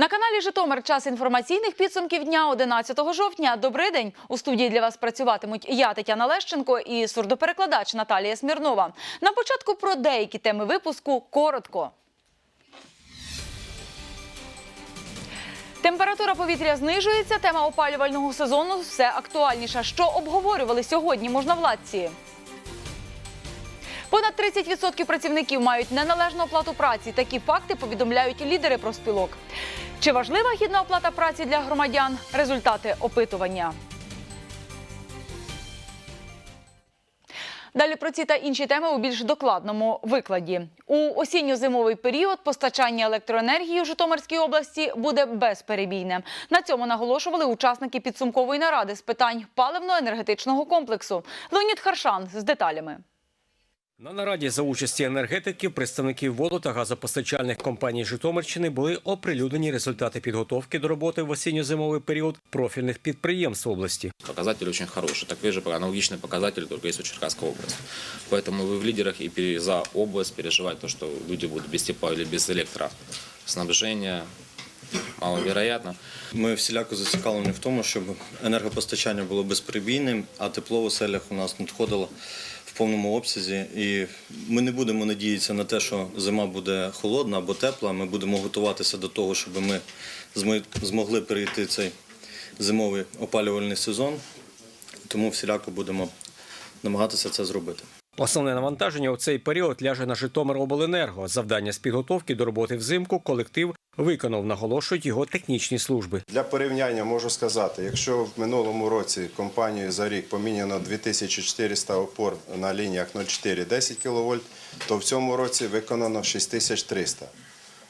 На каналі Житомир час інформаційних підсумків дня 11 жовтня. Добрий день. У студії для вас працюватимуть я, Тетяна Лещенко, і сурдоперекладач Наталія Смірнова. На початку про деякі теми випуску коротко. Температура повітря знижується. Тема опалювального сезону все актуальніша. Що обговорювали сьогодні можновладці? Понад 30% працівників мають неналежну оплату праці. Такі факти повідомляють лідери профспілок. Чи важлива гідна оплата праці для громадян? Результати опитування. Далі про ці та інші теми у більш докладному викладі. У осінньо-зимовий період постачання електроенергії у Житомирській області буде безперебійне. На цьому наголошували учасники підсумкової наради з питань паливно-енергетичного комплексу. Леонід Харшан з деталями. На нараді за участі енергетиків, представників воду та газопостачальних компаній Житомирщини були оприлюднені результати підготовки до роботи в осінньо-зимовий період профільних підприємств області. Показатель очень хороший. Такой же аналогичный показатель только есть у Черкасской области. Поэтому вы в лидерах и пере- за область переживать то, что люди будут без тепла или без электроснабжения, маловероятно. Ми всіляко зацікавлені в тому, щоб енергопостачання було безперебійним, а тепло в оселях у нас надходило в повному обсязі. І ми не будемо надіятися на те, що зима буде холодна або тепла. Ми будемо готуватися до того, щоб ми змогли перейти цей зимовий опалювальний сезон. Тому всіляко будемо намагатися це зробити. Основне навантаження у цей період ляже на Житомиробленерго. Завдання з підготовки до роботи взимку колектив виконав, наголошують його технічні служби. Для порівняння можу сказати, якщо в минулому році компанією за рік поміняно 2400 опор на лініях 0,4-10 кВт, то в цьому році виконано 6300.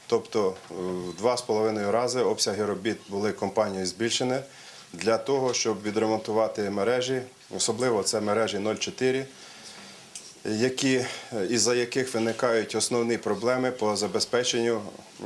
Тобто е, в два з половиною рази обсяги робіт були компанією збільшені для того, щоб відремонтувати мережі, особливо це мережі 0,4, які, е, із-за яких виникають основні проблеми по забезпеченню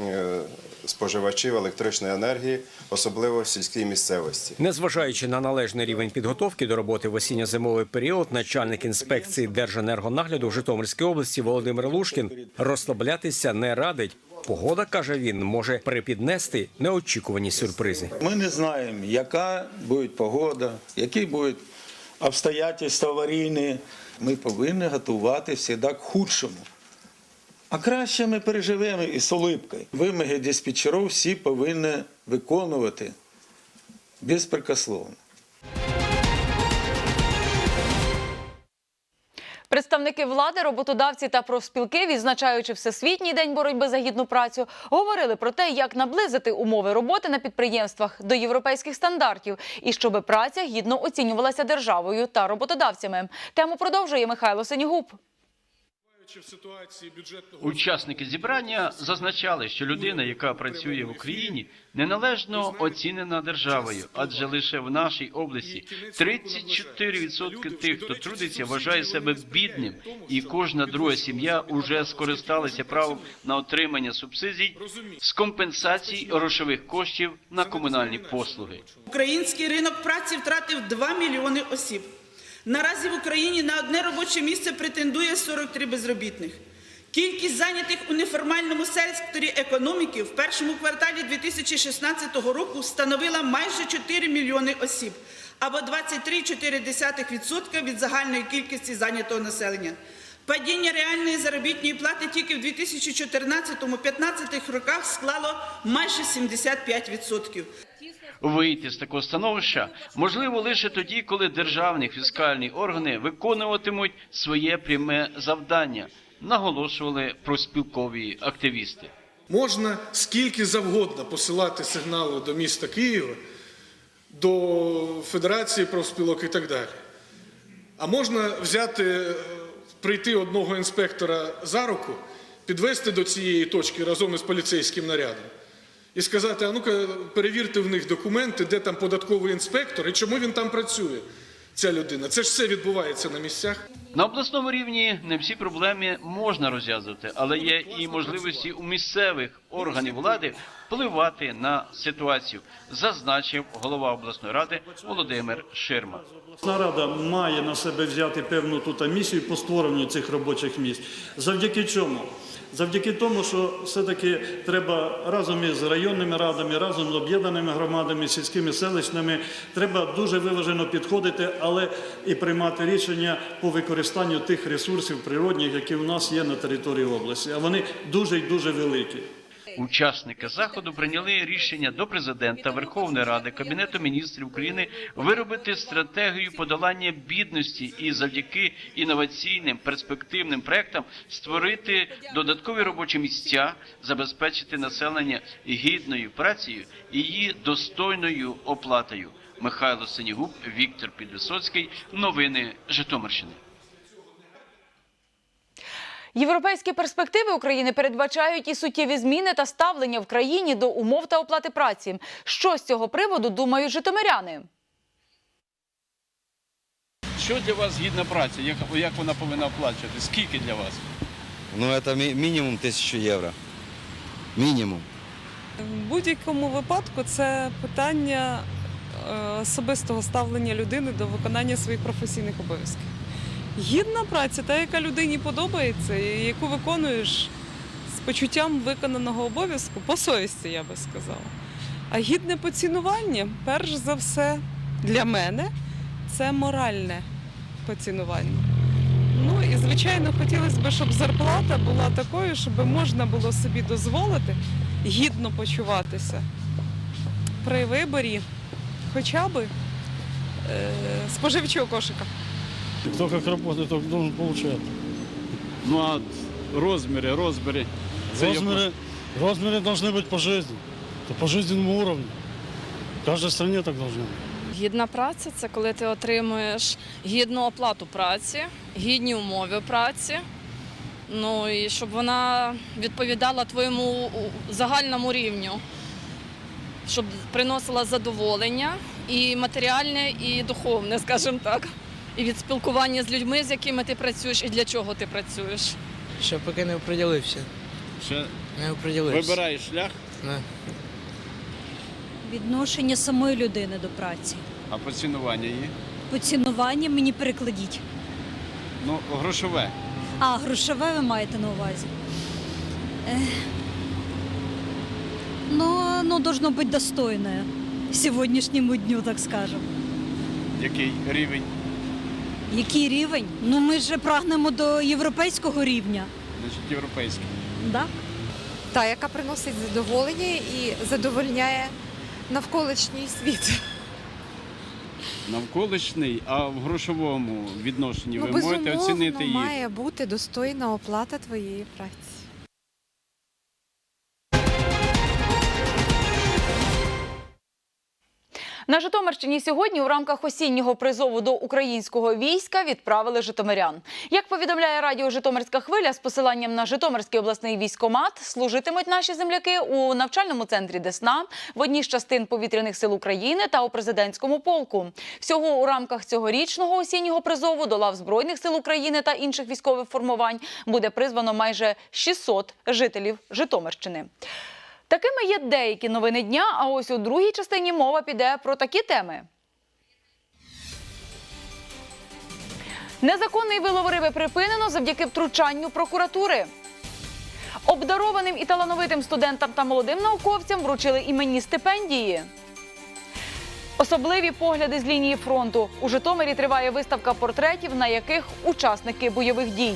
е, споживачів електричної енергії, особливо в сільській місцевості. Незважаючи на належний рівень підготовки до роботи в осінньо-зимовий період, начальник інспекції Держенергонагляду в Житомирській області Володимир Лушкін розслаблятися не радить. Погода, каже він, може припіднести неочікувані сюрпризи. Ми не знаємо, яка буде погода, які будуть обстоятельства аварійні. Ми повинні готувати завжди к худшому. А краще ми переживемо і улипкою. Вимоги диспетчерів всі повинні виконувати безпрекословно. Представники влади, роботодавці та профспілки, відзначаючи Всесвітній день боротьби за гідну працю, говорили про те, як наблизити умови роботи на підприємствах до європейських стандартів і щоб праця гідно оцінювалася державою та роботодавцями. Тему продовжує Михайло Сенігуб. Учасники зібрання зазначали, що людина, яка працює в Україні, неналежно оцінена державою, адже лише в нашій області 34% тих, хто трудиться, вважає себе бідним, і кожна друга сім'я уже скористалася правом на отримання субсидій з компенсацій грошових коштів на комунальні послуги. Український ринок праці втратив 2 мільйони осіб. Наразі в Україні на одне робоче місце претендує 43 безробітних. Кількість зайнятих у неформальному секторі економіки в першому кварталі 2016 року становила майже 4 мільйони осіб, або 23,4% від загальної кількості зайнятого населення. Падіння реальної заробітної плати тільки в 2014-2015 роках склало майже 75%. Вийти з такого становища можливо лише тоді, коли державні фіскальні органи виконуватимуть своє пряме завдання, наголошували проспілкові активісти. Можна скільки завгодно посилати сигнали до міста Києва, до Федерації профспілок і так далі. А можна взяти, е, прийти одного інспектора за руку, підвести до цієї точки разом із поліцейським нарядом і сказати: а ну-ка, перевірте в них документи, де там податковий інспектор і чому він там працює, ця людина. Це ж все відбувається на місцях. На обласному рівні не всі проблеми можна розв'язувати, але є і можливості у місцевих органів влади впливати на ситуацію, зазначив голова обласної ради Володимир Ширма. Обласна рада має на себе взяти певну тут місію по створенню цих робочих місць. Завдяки чому? Завдяки тому, що все-таки треба разом із районними радами, разом з об'єднаними громадами, сільськими селищними, треба дуже виважено підходити, але і приймати рішення по використанню тих ресурсів природних, які у нас є на території області. А вони дуже і дуже великі. Учасники заходу прийняли рішення до президента Верховної Ради Кабінету міністрів України виробити стратегію подолання бідності і завдяки інноваційним перспективним проектам створити додаткові робочі місця, забезпечити населення гідною працею і її достойною оплатою. Михайло Синігуб, Віктор Підвисоцький. Новини Житомирщини. Європейські перспективи України передбачають і суттєві зміни та ставлення в країні до умов та оплати праці. Що з цього приводу думають житомиряни? Що для вас гідна праця? Як, як вона повинна оплачувати? Скільки для вас? Ну, это ми- мінімум тисячу євро. Мінімум. В будь-якому випадку це питання е, особистого ставлення людини до виконання своїх професійних обов'язків. Гідна праця, та, яка людині подобається, і яку виконуєш з почуттям виконаного обов'язку, по совісті, я би сказала. А гідне поцінування, перш за все, для мене це моральне поцінування. Ну і звичайно, хотілося б, щоб зарплата була такою, щоб можна було собі дозволити гідно почуватися при виборі хоча б е, споживчого кошика. Хто як працює, так має отримати. Ну а розміри, розміри. Це є- Розміры, розміры должны быть по жизни. То по жизненному уровню. В каждой стране так должно быть. Гідна праця це коли ти отримуєш гідну оплату праці, гідні умови праці. Ну і щоб вона відповідала твоєму у- загальному рівню, щоб приносила задоволення і матеріальне, і духовне, скажімо так. І від спілкування з людьми, з якими ти працюєш, і для чого ти працюєш. Ще поки не оприділився. Ще Не оприділився. вибираєш шлях, Не. Відношення самої людини до праці. а поцінування її. Поцінування мені перекладіть. Ну, грошове. А, грошове ви маєте на увазі. Ех. Ну, оно должно быть достойное сьогоднішньому дню, так скажем. Який рівень? Який рівень? Ну ми ж прагнемо до європейського рівня. Значить, європейський. Так. Та, яка приносить задоволення і задовольняє навколишній світ. Навколишній, а в грошовому відношенні Ну, ви можете оцінити її. бути достойна оплата твоєї праці. На Житомирщині сьогодні у рамках осіннього призову до українського війська відправили житомирян. Як повідомляє радіо Житомирська хвиля з посиланням на Житомирський обласний військомат, служитимуть наші земляки у навчальному центрі Десна, в одній з частин повітряних сил України та у президентському полку. Всього у рамках цьогорічного осіннього призову до лав збройних сил України та інших військових формувань буде призвано майже 600 жителів Житомирщини. Такими є деякі новини дня. А ось у другій частині мова піде про такі теми. Незаконний вилов риби припинено завдяки втручанню прокуратури. Обдарованим і талановитим студентам та молодим науковцям вручили іменні стипендії. Особливі погляди з лінії фронту. У Житомирі триває виставка портретів, на яких учасники бойових дій.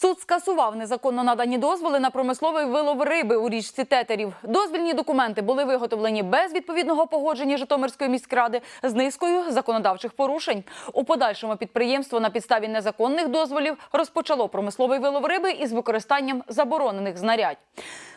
Суд скасував незаконно надані дозволи на промисловий вилов риби у річці Тетерів. Дозвільні документи були виготовлені без відповідного погодження Житомирської міськради з низкою законодавчих порушень. У подальшому підприємство на підставі незаконних дозволів розпочало промисловий вилов риби із використанням заборонених знарядь.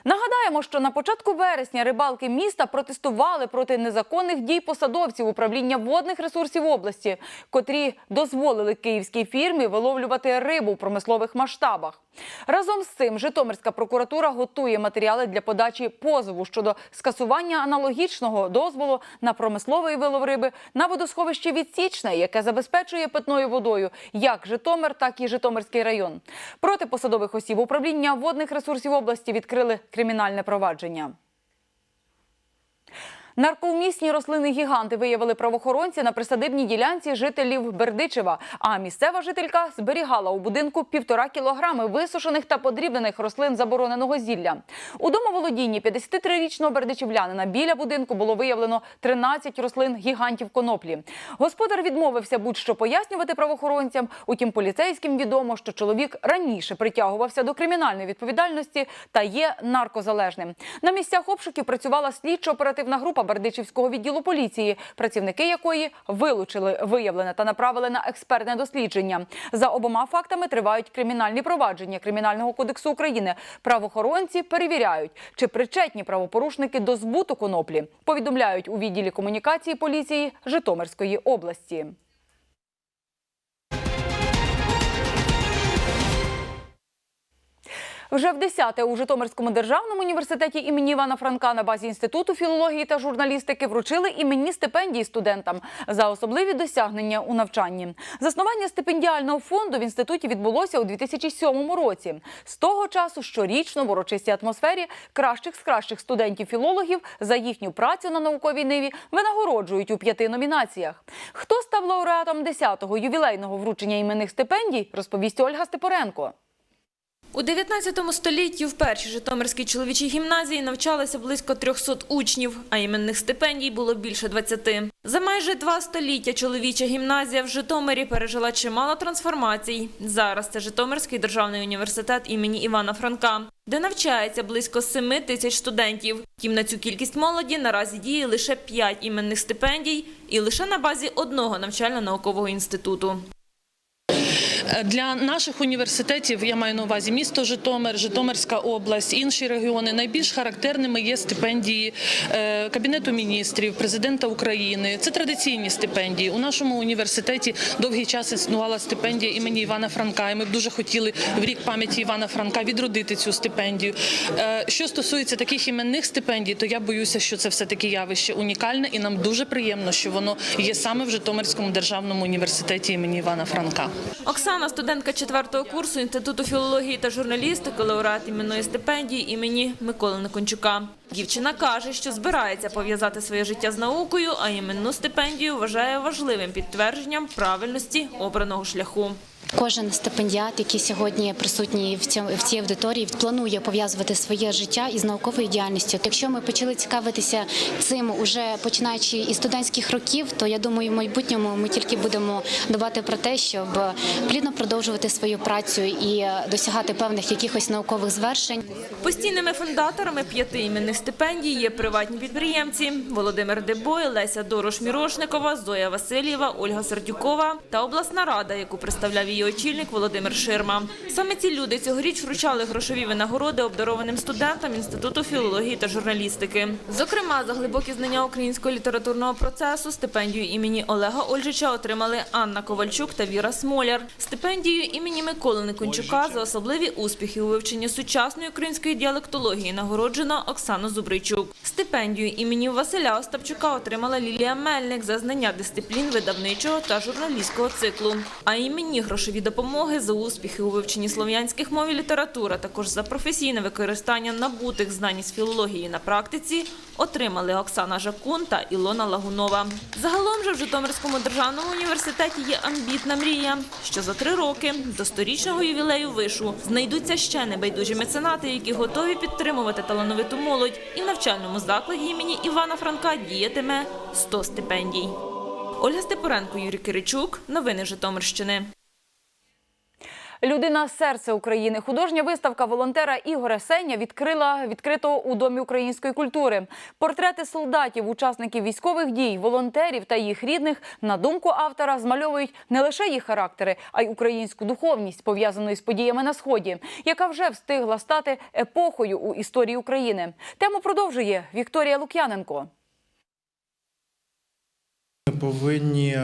Нагадаємо, що на початку вересня рибалки міста протестували проти незаконних дій посадовців управління водних ресурсів області, котрі дозволили київській фірмі виловлювати рибу в промислових масштабах. Масштабах. Разом з цим Житомирська прокуратура готує матеріали для подачі позову щодо скасування аналогічного дозволу на промисловий вилов риби на водосховище Відсічне, яке забезпечує питною водою як Житомир, так і Житомирський район. Проти посадових осіб управління водних ресурсів області відкрили кримінальне провадження. Нарковмісні рослини-гіганти виявили правоохоронці на присадибній ділянці жителів Бердичева. А місцева жителька зберігала у будинку півтора кілограми висушених та подрібнених рослин забороненого зілля. У домоволодінні 53-річного бердичівлянина біля будинку було виявлено 13 рослин гігантів коноплі. Господар відмовився будь-що пояснювати правоохоронцям. Утім, поліцейським відомо, що чоловік раніше притягувався до кримінальної відповідальності та є наркозалежним. На місцях обшуків працювала слідчо-оперативна група Бердичівського відділу поліції, працівники якої вилучили виявлене та направили на експертне дослідження. За обома фактами тривають кримінальні провадження Кримінального кодексу України. Правоохоронці перевіряють, чи причетні правопорушники до збуту коноплі. Повідомляють у відділі комунікації поліції Житомирської області. Вже в 10-те у Житомирському державному університеті імені Івана Франка на базі інституту філології та журналістики вручили іменні стипендії студентам за особливі досягнення у навчанні. Заснування стипендіального фонду в інституті відбулося у 2007 році. З того часу щорічно в урочистій атмосфері кращих з кращих студентів-філологів за їхню працю на науковій ниві винагороджують у п'яти номінаціях. Хто став лауреатом 10-го ювілейного вручення іменних стипендій, розповість Ольга Степоренко. У 19 столітті в першій Житомирській чоловічій гімназії навчалося близько 300 учнів, а іменних стипендій було більше 20. За майже два століття чоловіча гімназія в Житомирі пережила чимало трансформацій. Зараз це Житомирський державний університет імені Івана Франка, де навчається близько 7 тисяч студентів. Втім, на цю кількість молоді наразі діє лише 5 іменних стипендій і лише на базі одного навчально-наукового інституту. Для наших університетів я маю на увазі місто Житомир, Житомирська область, інші регіони. Найбільш характерними є стипендії е, Кабінету міністрів, президента України. Це традиційні стипендії. У нашому університеті довгий час існувала стипендія імені Івана Франка. І ми б дуже хотіли в рік пам'яті Івана Франка відродити цю стипендію. Е, Що стосується таких іменних стипендій, то я боюся, що це все таки явище унікальне, і нам дуже приємно, що воно є саме в Житомирському державному університеті імені Івана Франка. Оксана, студентка четвертого курсу Інституту філології та журналістики, лауреат іменної стипендії імені Миколи Никончука. Дівчина каже, що збирається пов'язати своє життя з наукою, а іменну стипендію вважає важливим підтвердженням правильності обраного шляху. Кожен стипендіат, який сьогодні присутній в цьому в цій аудиторії, планує пов'язувати своє життя із науковою діяльністю. Якщо ми почали цікавитися цим уже починаючи із студентських років, то я думаю, в майбутньому ми тільки будемо дбати про те, щоб плідно продовжувати свою працю і досягати певних якихось наукових звершень. Постійними фундаторами п'яти іменних стипендій є приватні підприємці Володимир Дебой, Леся Дорош-Мірошникова, Зоя Васильєва, Ольга Сердюкова та обласна рада, яку представляв її очільник Володимир Ширма. Саме ці люди цьогоріч вручали грошові винагороди обдарованим студентам Інституту філології та журналістики. Зокрема, за глибокі знання українського літературного процесу стипендію імені Олега Ольжича отримали Анна Ковальчук та Віра Смоляр. Стипендію імені Миколи Никончука за особливі успіхи у вивченні сучасної української діалектології нагороджено Оксану Зубричук. Стипендію імені Василя Остапчука отримала Лілія Мельник за знання дисциплін видавничого та журналістського циклу. А імені грошові допомоги за успіхи у вивченні слов'янських мов і літератури, також за професійне використання набутих знань із філології на практиці отримали Оксана Жакун та Ілона Лагунова. Загалом же в Житомирському державному університеті є амбітна мрія, що за три роки до сторічного ювілею вишу знайдуться ще небайдужі меценати, які готові підтримувати талановиту молодь, і в навчальному закладі імені Івана Франка діятиме 100 стипендій. Ольга Степоренко, Юрій Киричук. Новини Житомирщини. Людина серце України. Художня виставка волонтера Ігоря Сеня відкрила відкрито у домі української культури. Портрети солдатів, учасників військових дій, волонтерів та їх рідних, на думку автора, змальовують не лише їх характери, а й українську духовність, пов'язану з подіями на сході, яка вже встигла стати епохою у історії України. Тему продовжує Вікторія Лук'яненко. Ми повинні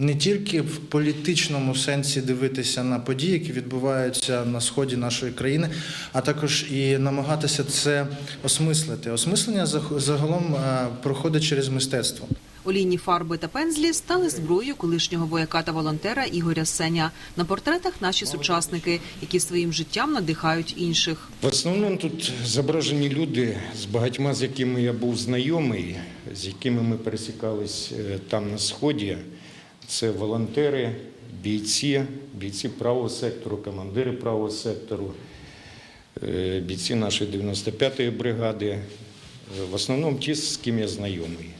не тільки в політичному сенсі дивитися на події, які відбуваються на сході нашої країни, а також і намагатися це осмислити. Осмислення заг- загалом е, проходить через мистецтво. Олійні фарби та пензлі стали зброєю колишнього вояка та волонтера Ігоря Сеня. На портретах наші сучасники, які своїм життям надихають інших. В основному тут зображені люди, з багатьма з якими я був знайомий, з якими ми пересікались е, там на сході. Це волонтери, бійці, бійці правого сектору, командири правого сектору, е, бійці нашої 95-ї бригади. Е, В основному ті, з ким я знайомий.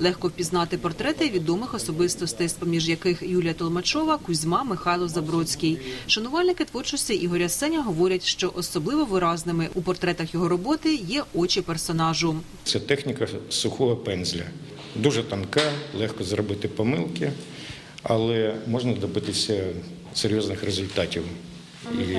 Легко впізнати портрети відомих особистостей, з-поміж яких Юлія Толмачова, Кузьма, Михайло Забродський. Шанувальники творчості Ігоря Сеня говорять, що особливо виразними у портретах його роботи є очі персонажу. Це техніка сухого пензля. Дуже тонка, легко зробити помилки, але можна добитися серйозних результатів. І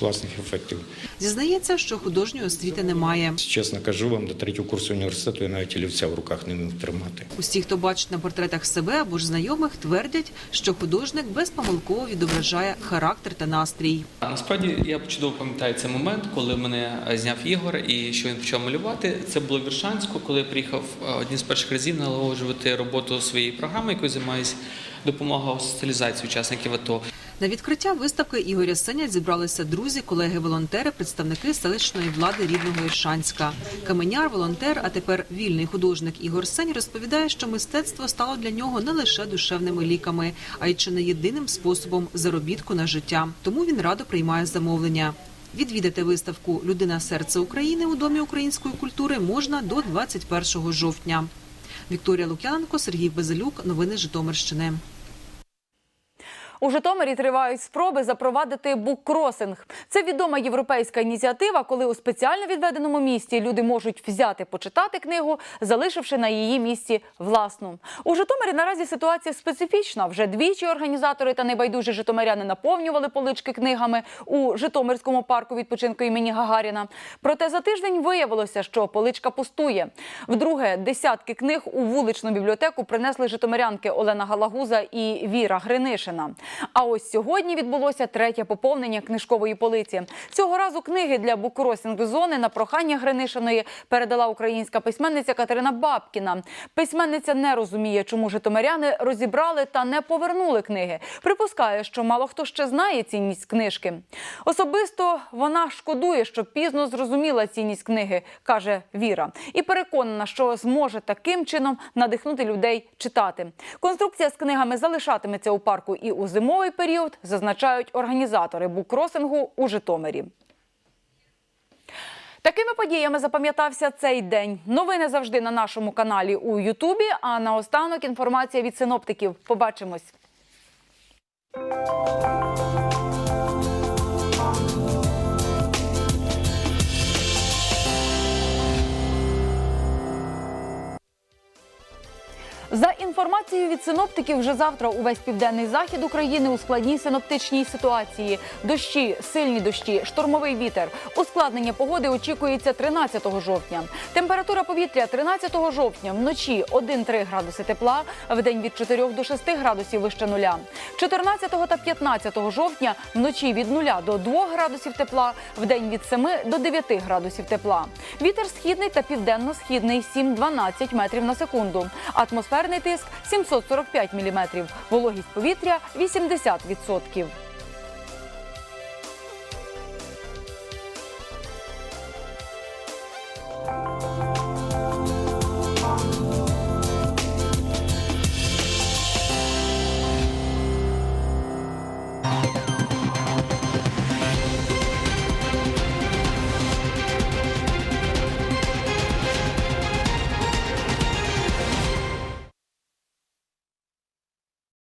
класних ефектів. Зізнається, що художньої освіти немає. Чесно кажу вам, до третього курсу університету я навіть олівця в руках не міг тримати. Усі, хто бачить на портретах себе або ж знайомих, твердять, що художник безпомилково відображає характер та настрій. Насправді я чудово пам'ятаю цей момент, коли мене зняв Ігор і що він почав малювати. Це було в Віршанську, коли я приїхав е, одні з перших разів налагоджувати роботу своєї програми, якою займаюся допомога соціалізації учасників АТО. На відкриття виставки Ігоря Сеня зібралися друзі, колеги, волонтери, представники селищної влади рідного Іршанська. Каменяр, волонтер, а тепер вільний художник Ігор Сень розповідає, що мистецтво стало для нього не лише душевними ліками, а й чи не єдиним способом заробітку на життя. Тому він радо приймає замовлення. Відвідати виставку Людина серце України у домі української культури можна до 21 жовтня. Вікторія Лук'янко, Сергій Безелюк. Новини Житомирщини. У Житомирі тривають спроби запровадити буккросинг. Це відома європейська ініціатива, коли у спеціально відведеному місті люди можуть взяти почитати книгу, залишивши на її місці власну. У Житомирі наразі ситуація специфічна. Вже двічі організатори та небайдужі житомиряни наповнювали полички книгами у Житомирському парку відпочинку імені Гагаріна. Проте за тиждень виявилося, що поличка пустує. Вдруге, десятки книг у вуличну бібліотеку принесли житомирянки Олена Галагуза і Віра Гринишина. А ось сьогодні відбулося третє поповнення книжкової полиці. Цього разу книги для буккросінг зони на прохання Гринишиної передала українська письменниця Катерина Бабкіна. Письменниця не розуміє, чому житомиряни розібрали та не повернули книги. Припускає, що мало хто ще знає цінність книжки. Особисто вона шкодує, що пізно зрозуміла цінність книги, каже Віра, і переконана, що зможе таким чином надихнути людей читати. Конструкція з книгами залишатиметься у парку і у зимовий період, зазначають організатори буккросингу у Житомирі. Такими подіями запам'ятався цей день. Новини завжди на нашому каналі у Ютубі. А наостанок інформація від синоптиків. Побачимось. За інформацією від синоптиків, вже завтра увесь південний захід України у складній синоптичній ситуації. Дощі, сильні дощі, штормовий вітер. Ускладнення погоди очікується 13 жовтня. Температура повітря 13 жовтня вночі 1-3 градуси тепла, вдень від 4 до 6 градусів вище нуля. 14 та 15 жовтня вночі від 0 до 2 градусів тепла, вдень від 7 до 9 градусів тепла. Вітер східний та південно-східний 7-12 метрів на секунду. Атмосферний тиск 745 міліметрів. Вологість повітря 80%.